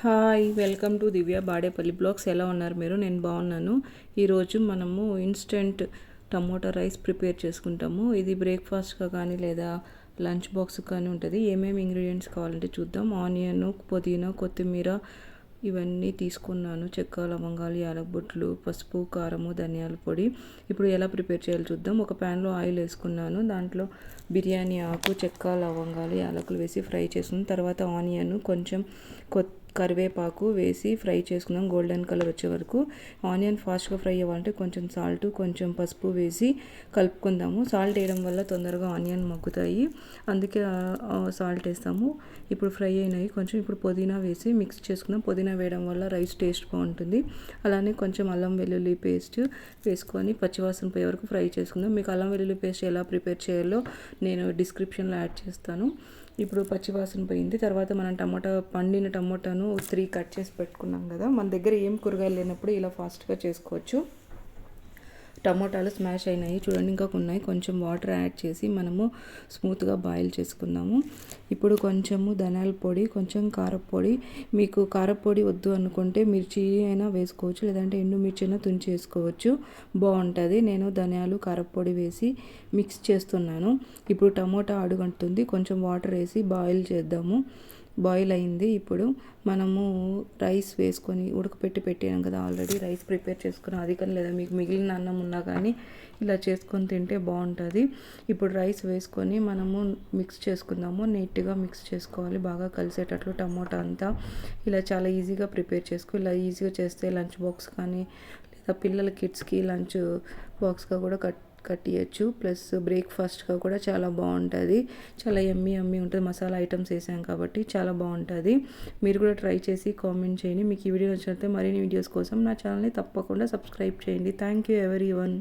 Hi welcome to Divya Badepalli blogs. ఎలా ఉన్నారు మీరు? నేను బాగున్నాను. ఈరోజు మనము ఇన్స్టెంట్ టమోటా రైస్ ప్రిపేర్ చేసుకుంటాము. ఇది బ్రేక్ఫాస్ట్గా కానీ లేదా లంచ్ బాక్స్ కానీ ఉంటుంది. ఏమేమి ఇంగ్రీడియంట్స్ కావాలంటే చూద్దాం. ఆనియన్ పుదీనా కొత్తిమీర ఇవన్నీ తీసుకున్నాను. చెక్క లవంగాలు యాలకబొట్లు పసుపు కారము ధనియాల పొడి. ఇప్పుడు ఎలా ప్రిపేర్ చేయాలో చూద్దాం. ఒక ప్యాన్లో ఆయిల్ వేసుకున్నాను. దాంట్లో బిర్యానీ ఆకు చెక్క లవంగాలు యాలకులు వేసి ఫ్రై చేసుకున్న తర్వాత ఆనియన్ కొంచెం కొత్త కరివేపాకు వేసి ఫ్రై చేసుకున్నాం గోల్డెన్ కలర్ వచ్చే వరకు ఆనియన్ ఫాస్ట్గా ఫ్రై అవ్వాలంటే కొంచెం సాల్ట్ కొంచెం పసుపు వేసి కలుపుకుందాము. సాల్ట్ వేయడం వల్ల తొందరగా ఆనియన్ మగ్గుతాయి. అందుకే సాల్ట్ వేస్తాము. ఇప్పుడు ఫ్రై అయినాయి. కొంచెం ఇప్పుడు పుదీనా వేసి మిక్స్ చేసుకుందాం. పుదీనా వేయడం వల్ల రైస్ టేస్ట్ బాగుంటుంది. అలానే కొంచెం అల్లం వెల్లుల్లి పేస్ట్ వేసుకొని పచ్చివాసన పోయే వరకు ఫ్రై చేసుకుందాం. మీకు అల్లం వెల్లుల్లి పేస్ట్ ఎలా ప్రిపేర్ చేయాలో నేను డిస్క్రిప్షన్లో యాడ్ చేస్తాను. ఇప్పుడు పచ్చివాసన పోయింది. తర్వాత మనం టమాటా పండిన టమాటాను త్రీ కట్ చేసి పెట్టుకున్నాం కదా. మన దగ్గర ఏం కూరగాయలు లేనప్పుడు ఇలా ఫాస్ట్గా చేసుకోవచ్చు. టమోటాలు స్మాష్ అయినాయి. చూడండి ఇంకా ఉన్నాయి. కొంచెం వాటర్ యాడ్ చేసి మనము స్మూత్గా బాయిల్ చేసుకుందాము. ఇప్పుడు కొంచెము ధనియాల పొడి కొంచెం కారపొడి. మీకు కారపొడి వద్దు అనుకుంటే మిర్చి అయినా వేసుకోవచ్చు లేదంటే ఎండు మిర్చి అయినా తుంచి వేసుకోవచ్చు బాగుంటుంది. నేను ధనియాలు కారపొడి వేసి మిక్స్ చేస్తున్నాను. ఇప్పుడు టమోటా అడుగంటుంది కొంచెం వాటర్ వేసి బాయిల్ చేద్దాము. బాయిల్ అయింది. ఇప్పుడు మనము రైస్ వేసుకొని ఉడకపెట్టి పెట్టాను కదా ఆల్రెడీ. రైస్ ప్రిపేర్ చేసుకుని అది కానీ లేదా మీకు మిగిలిన అన్నం ఉన్నా కానీ ఇలా చేసుకొని తింటే బాగుంటుంది. ఇప్పుడు రైస్ వేసుకొని మనము మిక్స్ చేసుకుందాము. నీట్గా మిక్స్ చేసుకోవాలి. బాగా కలిసేటట్లు టమోటా అంతా ఇలా చాలా ఈజీగా ప్రిపేర్ చేసుకో. ఇలా ఈజీగా చేస్తే లంచ్ బాక్స్ కానీ లేదా పిల్లల కిడ్స్కి లంచ్ బాక్స్గా కూడా కట్ కట్టియచ్చు. ప్లస్ బ్రేక్ఫాస్ట్గా కూడా చాలా బాగుంటుంది. చాలా ఎమ్మి ఎమ్మి ఉంటుంది. మసాలా ఐటమ్స్ వేసాం కాబట్టి చాలా బాగుంటుంది. మీరు కూడా ట్రై చేసి కామెంట్ చేయండి. మీకు ఈ వీడియో నచ్చినట్లయితే మరిన్ని వీడియోస్ కోసం నా ఛానల్ని తప్పకుండా సబ్స్క్రైబ్ చేయండి. Thank you every one